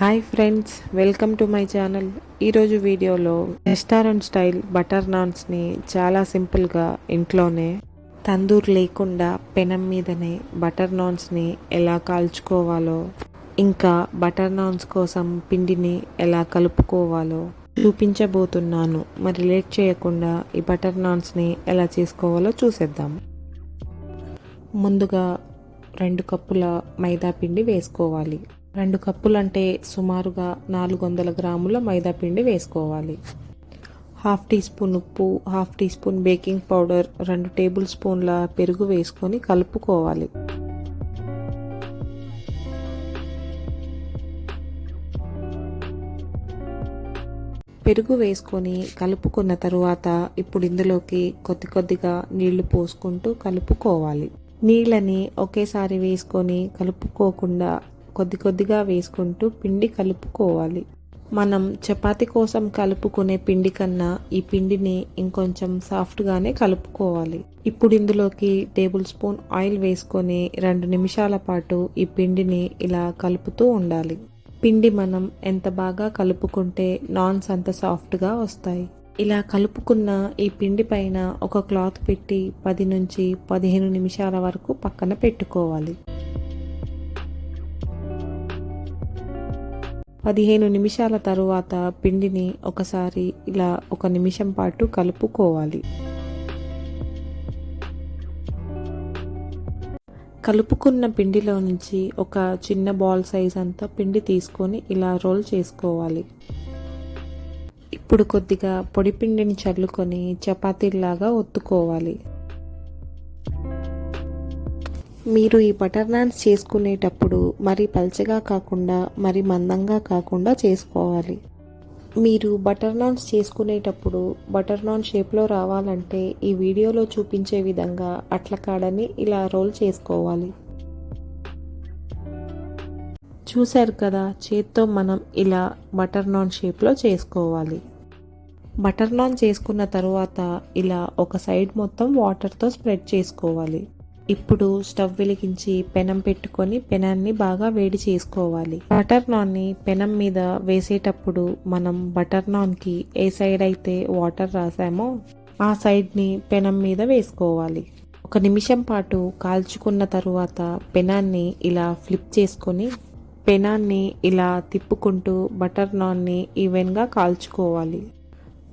Hi friends welcome to my channel ఈరోజు వీడియోలో restaurant style butter నాన్స్ని చాలా సింపుల్గా ఇంట్లోనే తందూర్ లేకుండా పెనం మీదనే బటర్ నాన్స్ని ఎలా కాల్చుకోవాలో ఇంకా బటర్ నాన్స్ కోసం పిండిని ఎలా కలుపుకోవాలో చూపించబోతున్నాను. మరి లేట్ చేయకుండా ఈ బటర్ నాన్స్ని ఎలా చేసుకోవాలో చూసేద్దాం. ముందుగా రెండు కప్పుల మైదా పిండి వేసుకోవాలి. రెండు కప్పులంటే సుమారుగా నాలుగు వందల గ్రాముల మైదాపిండి వేసుకోవాలి. హాఫ్ టీ స్పూన్ ఉప్పు half teaspoon baking powder రెండు టేబుల్ స్పూన్ల పెరుగు వేసుకొని కలుపుకోవాలి. పెరుగు వేసుకొని కలుపుకున్న తరువాత ఇప్పుడు ఇందులోకి కొద్ది కొద్దిగా నీళ్ళు పోసుకుంటూ కలుపుకోవాలి. నీళ్ళని ఒకేసారి వేసుకొని కలుపుకోకుండా కొద్ది కొద్దిగా వేసుకుంటూ పిండి కలుపుకోవాలి. మనం చపాతి కోసం కలుపుకునే పిండి కన్నా ఈ పిండిని ఇంకొంచెం సాఫ్ట్గానే కలుపుకోవాలి. ఇప్పుడు ఇందులోకి టేబుల్ స్పూన్ ఆయిల్ వేసుకొని రెండు నిమిషాల పాటు ఈ పిండిని ఇలా కలుపుతూ ఉండాలి. పిండి మనం ఎంత బాగా కలుపుకుంటే నాన్స్ అంత సాఫ్ట్గా వస్తాయి. ఇలా కలుపుకున్న ఈ పిండి పైన ఒక క్లాత్ పెట్టి పది నుంచి పదిహేను నిమిషాల వరకు పక్కన పెట్టుకోవాలి. పదిహేను నిమిషాల తరువాత పిండిని ఒకసారి ఇలా ఒక నిమిషం పాటు కలుపుకోవాలి. కలుపుకున్న పిండిలో నుంచి ఒక చిన్న బాల్ సైజ్ అంతా పిండి తీసుకొని ఇలా రోల్ చేసుకోవాలి. ఇప్పుడు కొద్దిగా పొడి పిండిని చల్లుకొని చపాతీలాగా ఒత్తుకోవాలి. మీరు ఈ బటర్ నాన్స్ చేసుకునేటప్పుడు మరి పల్చగా కాకుండా మరి మందంగా కాకుండా చేసుకోవాలి. మీరు బటర్ నాన్స్ చేసుకునేటప్పుడు బటర్ నాన్ షేప్లో రావాలంటే ఈ వీడియోలో చూపించే విధంగా అట్ల కాడని ఇలా రోల్ చేసుకోవాలి. చూశారు కదా చేత్తో మనం ఇలా బటర్ నాన్ షేప్లో చేసుకోవాలి. బటర్ నాన్ చేసుకున్న తర్వాత ఇలా ఒక సైడ్ మొత్తం వాటర్తో స్ప్రెడ్ చేసుకోవాలి. ఇప్పుడు స్టవ్ వెలిగించి పెనం పెట్టుకొని పెనాన్ని బాగా వేడి చేసుకోవాలి. బటర్ నాన్ని పెనం మీద వేసేటప్పుడు మనం బటర్ నాన్కి ఏ సైడ్ అయితే వాటర్ రాసామో ఆ సైడ్ని పెనం మీద వేసుకోవాలి. ఒక నిమిషం పాటు కాల్చుకున్న తరువాత పెనాన్ని ఇలా ఫ్లిప్ చేసుకొని పెనాన్ని ఇలా తిప్పుకుంటూ బటర్ నాన్ని ఈవెన్గా కాల్చుకోవాలి.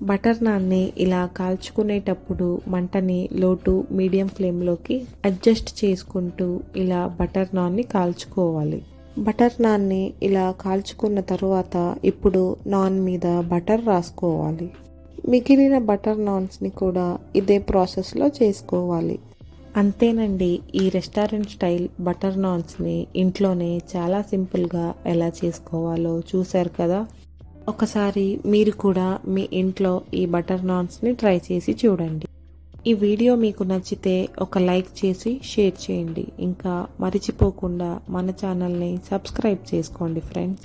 బటర్ నాన్ని ఇలా కాల్చుకునేటప్పుడు మంటని లోటు మీడియం ఫ్లేమ్లోకి అడ్జస్ట్ చేసుకుంటూ ఇలా బటర్ నాన్ని కాల్చుకోవాలి. బటర్ నాన్ని ఇలా కాల్చుకున్న తర్వాత ఇప్పుడు నాన్ మీద బటర్ రాసుకోవాలి. మిగిలిన బటర్ నాన్స్ని కూడా ఇదే ప్రాసెస్లో చేసుకోవాలి. అంతేనండి ఈ రెస్టారెంట్ స్టైల్ బటర్ నాన్స్ని ఇంట్లోనే చాలా సింపుల్గా ఎలా చేసుకోవాలో చూశారు కదా? ఒకసారి మీరు కూడా మీ ఇంట్లో ఈ బటర్ నాన్స్ని ట్రై చేసి చూడండి. ఈ వీడియో మీకు నచ్చితే ఒక లైక్ చేసి షేర్ చేయండి. ఇంకా మర్చిపోకుండా మన ఛానల్ని సబ్స్క్రైబ్ చేసుకోండి ఫ్రెండ్స్.